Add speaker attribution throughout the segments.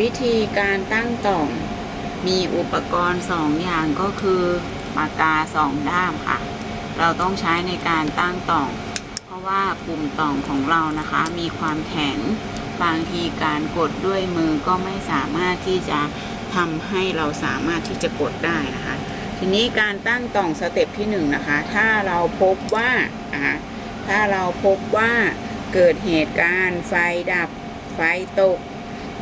Speaker 1: วิธีการตั้งต่อมมีอุปกรณ์สองอย่างก็คือปากกาสองด้ามค่ะ เราต้องใช้ในการตั้งต่อมเพราะว่าปุ่มต่อมของเรานะคะ มีความแข็งบางทีการกดด้วยมือก็ไม่สามารถที่จะทำให้เราสามารถที่จะกดได้นะคะ ทีนี้การตั้งต่องสเต็ปที่หนึ่งนะคะ ถ้าเราพบว่าอ่าถ้าเราพบว่าเกิดเหตุการณ์ไฟดับไฟตก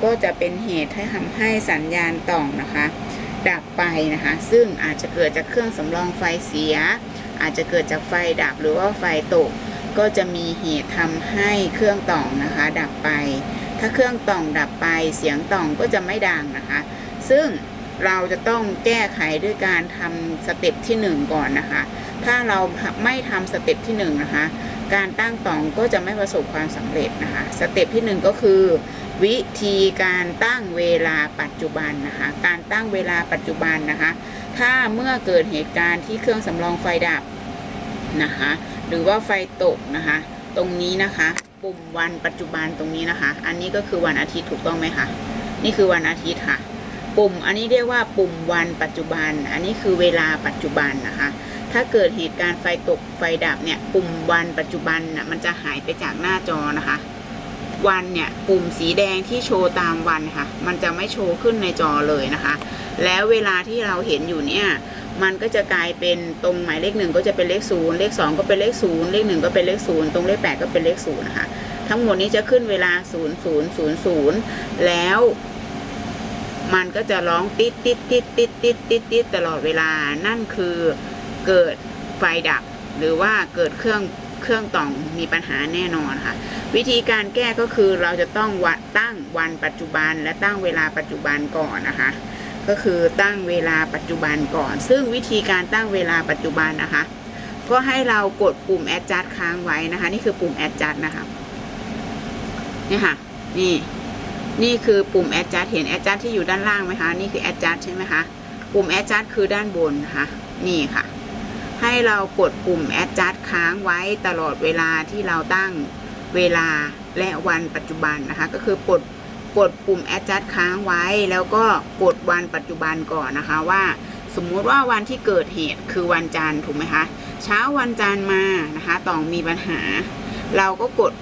Speaker 1: ก็จะเป็นเหตุให้ทำให้สัญญาณต่องนะคะ ดับไปนะคะ ซึ่งอาจจะเกิดจากเครื่องสำรองไฟเสีย อาจจะเกิดจากไฟดับหรือว่าไฟตก ก็จะมีเหตุทำให้เครื่องต่องนะคะ ดับไป ถ้าเครื่องต่องดับไปเสียงต่องก็จะไม่ดังนะคะ ซึ่ง เราจะต้องแก้ไขด้วยการทำสเต็ปที่หนึ่งก่อนนะคะ ถ้าเราไม่ทำสเต็ปที่หนึ่งนะคะ การตั้งตองก็จะไม่ประสบความสำเร็จนะคะ สเต็ปที่หนึ่งก็คือ วิธีการตั้งเวลาปัจจุบันนะคะ การตั้งเวลาปัจจุบันนะคะ ถ้าเมื่อเกิดเหตุการณ์ที่เครื่องสำรองไฟดับนะคะ หรือว่าไฟตกนะคะ ตรงนี้นะคะปุ่มวันปัจจุบันตรงนี้นะคะ อันนี้ก็คือวันอาทิตย์ถูกต้องไหมคะ นี่คือวันอาทิตย์ค่ะ ปุ่มอันนี้เรียกว่าปุ่มวันปัจจุบัน อันนี้คือเวลาปัจจุบันนะคะ ถ้าเกิดเหตุการณ์ไฟตกไฟดับเนี่ย ปุ่มวันปัจจุบันน่ะมันจะหายไปจากหน้าจอนะคะ วันเนี่ยปุ่มสีแดงที่โชว์ตามวันค่ะ มันจะไม่โชว์ขึ้นในจอเลยนะคะ แล้วเวลาที่เราเห็นอยู่เนี่ยมันก็จะกลายเป็นตรงหมายเลขหนึ่งก็จะเป็นเลขศูนย์เลขสองก็เป็นเลขศูนย์เลขหนึ่งก็เป็นเลขศูนย์ตรงเลขแปดก็เป็นเลขศูนย์นะคะทั้งหมดนี้จะขึ้นเวลาศูนย์ศูนย์ศูนย์ศูนย์แล้ว มันก็จะร้องติดติดติดติดติดติดติดตลอดเวลา นั่นคือเกิดไฟดับ หรือว่าเกิดเครื่องเครื่องต่องมีปัญหาแน่นอนค่ะ วิธีการแก้ก็คือเราจะต้องวัดตั้งวันปัจจุบันและตั้งเวลาปัจจุบันก่อนนะคะ ก็คือตั้งเวลาปัจจุบันก่อน ซึ่งวิธีการตั้งเวลาปัจจุบันนะคะ ก็ให้เรากดปุ่ม adjust ค้างไว้นะคะ นี่คือปุ่ม adjust นะคะนี่ค่ะ นี่ นี่คือปุ่ม adjust เห็น adjust ที่อยู่ด้านล่างไหมคะ นี่คือ adjust ใช่ไหมคะ ปุ่ม adjust คือด้านบนนะคะ นี่ค่ะ ให้เรากดปุ่ม adjust ค้างไว้ตลอดเวลาที่เราตั้งเวลาและวันปัจจุบันนะคะ ก็คือกดกดปุ่ม adjust ค้างไว้แล้วก็กดวันปัจจุบันก่อนนะคะว่า สมมุติว่าวันที่เกิดเหตุคือวันจันทร์ถูกไหมคะ เช้าวันจันทร์มานะคะ ต้องมีปัญหา เราก็กด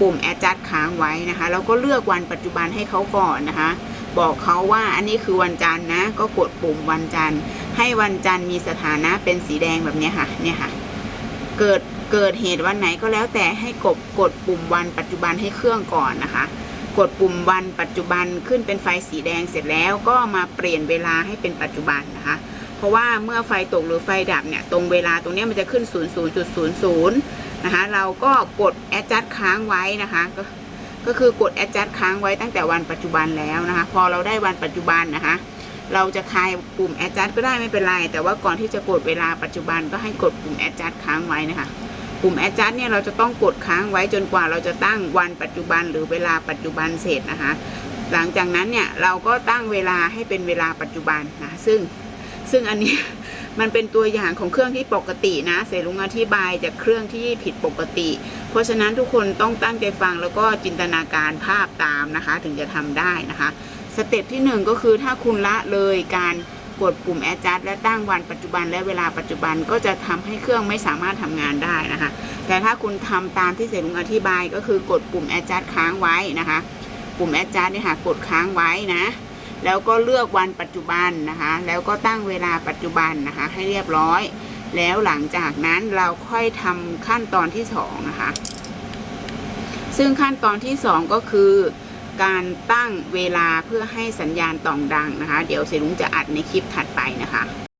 Speaker 1: ปุ่ม adjust ค้างไว้นะคะ แล้วก็เลือกวันปัจจุบันให้เขาก่อนนะคะ บอกเขาว่าอันนี้คือวันจันทร์นะ ก็กดปุ่มวันจันทร์ ให้วันจันทร์มีสถานะเป็นสีแดงแบบนี้ค่ะ เนี่ยค่ะ เกิดเกิดเหตุวันไหนก็แล้วแต่ให้กดกดปุ่มวันปัจจุบันให้เครื่องก่อนนะคะ กดปุ่มวันปัจจุบันขึ้นเป็นไฟสีแดงเสร็จแล้วก็มาเปลี่ยนเวลาให้เป็นปัจจุบันนะคะเพราะว่าเมื่อไฟตกหรือไฟดับเนี่ยตรงเวลาตรงนี้มันจะขึ้น 00.00 นะคะ เราก็กด adjust ค้างไว้นะคะก็ก็คือกด adjust ค้างไว้ตั้งแต่วันปัจจุบันแล้วนะคะ พอเราได้วันปัจจุบันนะคะ เราจะคลายปุ่ม adjust ก็ได้ไม่เป็นไร แต่ว่าก่อนที่จะกดเวลาปัจจุบันก็ให้กดปุ่ม adjust ค้างไว้นะคะ ปุ่ม adjust เนี่ยเราจะต้องกดค้างไว้จนกว่าเราจะตั้งวันปัจจุบันหรือเวลาปัจจุบันเสร็จนะคะ หลังจากนั้นเนี่ยเราก็ตั้งเวลาให้เป็นเวลาปัจจุบันนะซึ่ง ซึ่งอันนี้มันเป็นตัวอย่างของเครื่องที่ปกตินะเสรุงอธิบายจากเครื่องที่ผิดปกติ เพราะฉะนั้นทุกคนต้องตั้งใจฟังแล้วก็จินตนาการภาพตามนะคะ ถึงจะทำได้นะคะ สเต็ปที่หนึ่งก็คือถ้าคุณละเลยการกดปุ่ม adjust และตั้งวันปัจจุบันและเวลาปัจจุบันก็จะทำให้เครื่องไม่สามารถทำงานได้นะคะ แต่ถ้าคุณทำตามที่เสรุงอธิบายก็คือกดปุ่ม adjust ค้างไว้นะคะ ปุ่ม adjust เนี่ยค่ะกดค้างไว้นะ แล้วก็เลือกวันปัจจุบันนะคะ แล้วก็ตั้งเวลาปัจจุบันนะคะ ให้เรียบร้อย แล้วหลังจากนั้นเราค่อยทำขั้นตอนที่สองนะคะ ซึ่งขั้นตอนที่สองก็คือ การตั้งเวลาเพื่อให้สัญญาณต่องดังนะคะ เดี๋ยวเสรุงจะอัดในคลิปถัดไปนะคะ